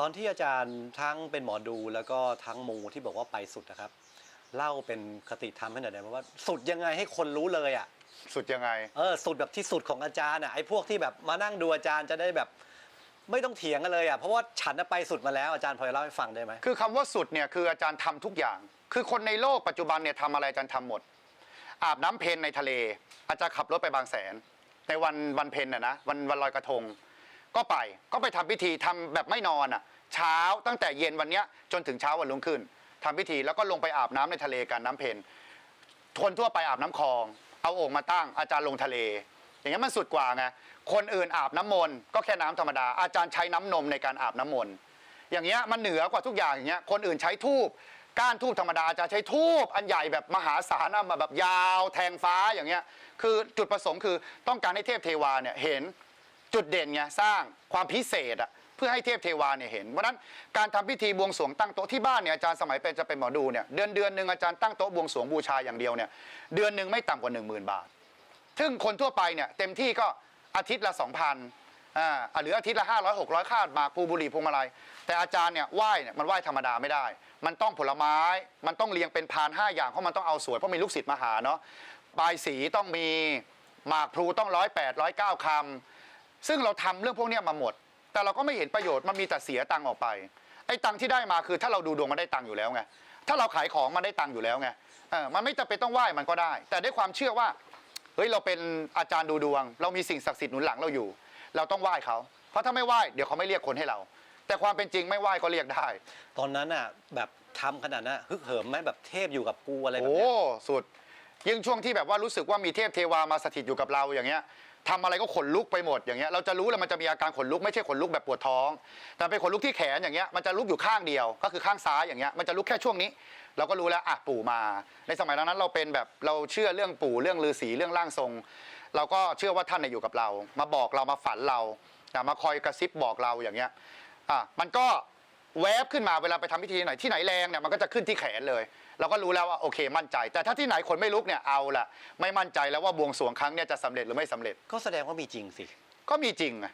ตอนที่อาจารย์ทั้งเป็นหมอดูแล้วก็ทั้งมูที่บอกว่าไปสุดนะครับ เล่าเป็นคติธรรมให้หน่อยได้ไหมว่าสุดยังไงให้คนรู้เลยอะสุดยังไง เออสุดแบบที่สุดของอาจารย์อะไอ้พวกที่แบบมานั่งดูอาจารย์จะได้แบบ ไม่ต้องเถียงกันเลยอะเพราะว่าฉันน่ะไปสุดมาแล้วอาจารย์พอจะเล่าให้ฟังได้ไหมคือคำว่าสุดเนี่ยคืออาจารย์ทำทุกอย่าง คือคนในโลกปัจจุบันเนี่ยทำอะไรอาจารย์ทำหมด อาบน้ำเพนในทะเล อาจารย์ขับรถไปบางแสน ในวันวันเพนน่ะนะวันวันลอยกระทง ก็ไปก็ไปทำพิธีทำแบบไม่นอนอะ เช้าตั้งแต่เย็นวันเนี้ยจนถึงเช้าวันรุ่งขึ้นทำพิธีแล้วก็ลงไปอาบน้ำในทะเลกันน้ำเพนคนทั่วไปอาบน้ำคลอง เอาโอ่งมาตั้งอาจารย์ลงทะเล อย่างเงี้ยมันสุดกว่าไงคนอื่นอาบน้ำมนต์ก็แค่น้ำธรรมดาอาจารย์ใช้น้ำนมในการอาบน้ำมนต์อย่างเงี้ยมันเหนือกว่าทุกอย่างอย่างเงี้ยคนอื่นใช้ทูบก้านทูบธรรมดาอาจารย์ใช้ทูบอันใหญ่แบบมหาศาลอามาแบบยาวแทงฟ้าอย่างเงี้ยคือจุดประสงค์คือต้องการให้เทพเทวาเนี่ยเห็น จุดเด่นไงสร้างความพิเศษอะเพื่อให้เทพเทวาเนี่ยเห็นเพราะนั้นการทำพิธีบวงสรวงตั้งโต๊ะที่บ้านเนี่ยอาจารย์สมัยเป็นจะเป็นหมอดูเนี่ยเดือนเดือนหนึ่งอาจารย์ตั้งโต๊ะบวงสรวงบูชาอย่างเดียวเนี่ยเดือนหนึ่งไม่ต่ำกว่า 1 0,000 บาท ซึ่งคนทั่วไปเนี่ยเต็มที่ก็อาทิตย์ละ 2,000อ่าหรืออาทิตย์ละ 500 600ค่าหมากภูบุหรี่พวงมาลัยแต่อาจารย์เนี่ยไหว้เนี่ยมันไหว้ธรรมดาไม่ได้ มันต้องผลไม้มันต้องเรียงเป็นพาน5อย่างเพราะมันต้องเอาสวยเพราะมีลูกศิษย์มาหาเนาะปลายสีต้องมีหมากพลูต้องร้อยแปดร้อยเก้าคำ ซึ่งเราทำเรื่องพวกเนี้ยมาหมด แต่เราก็ไม่เห็นประโยชน์มันมีแต่เสียตังค์ออกไป ไอ้ตังค์ที่ได้มาคือถ้าเราดูดวงมันได้ตังค์อยู่แล้วไงถ้าเราขายของมันได้ตังค์อยู่แล้วไงเออมันไม่จำเป็นต้องไหว้มันก็ได้ แต่ด้วยความเชื่อว่าเฮ้ยเราเป็นอาจารย์ดูดวง เรามีสิ่งศักดิ์สิทธิ์หนุนหลังเราอยู่ เราต้องไหว้เขาเพราะถ้าไม่ไหว้เดี๋ยวเขาไม่เรียกคนให้เรา แต่ความเป็นจริงไม่ไหว้ก็เรียกได้ ตอนนั้นอะแบบทำขนาดนั้นอะฮึกเหิมไหมแบบเทพอยู่กับกูอะไรแบบโอ้เนี้ยสุดยิ่งช่วงที่แบบว่ารู้สึกว่ามีเทพเทวามาสถิตอยู่กับเราอย่างเงี้ย ทำอะไรก็ขนลุกไปหมดอย่างเงี้ยเราจะรู้เลยมันจะมีอาการขนลุกไม่ใช่ขนลุกแบบปวดท้อง แต่เป็นขนลุกที่แขนอย่างเงี้ยมันจะลุกอยู่ข้างเดียว ก็คือข้างซ้ายอย่างเงี้ยมันจะลุกแค่ช่วงนี้ เราก็รู้แล้วอะปู่มา ในสมัยนั้นเราเป็นแบบเราเชื่อเรื่องปู่เรื่องฤาษีเรื่องร่างทรง เราก็เชื่อว่าท่านเนี่ยอยู่กับเรา มาบอกเรามาฝันเรามาคอยกระซิบบอกเราอย่างเงี้ยอะมันก็ แวบขึ้นมาเวลาไปทำพิธีไหนที่ไหนแรงเนี่ยมันก็จะขึ้นที่แขนเลย เราก็รู้แล้วว่าโอเคมั่นใจ แต่ถ้าที่ไหนคนไม่ลุกเนี่ยเอาละไม่มั่นใจแล้วว่าบวงสรวงครั้งเนี่ยจะสำเร็จหรือไม่สำเร็จก็แสดงว่ามีจริงสิก็มีจริงไง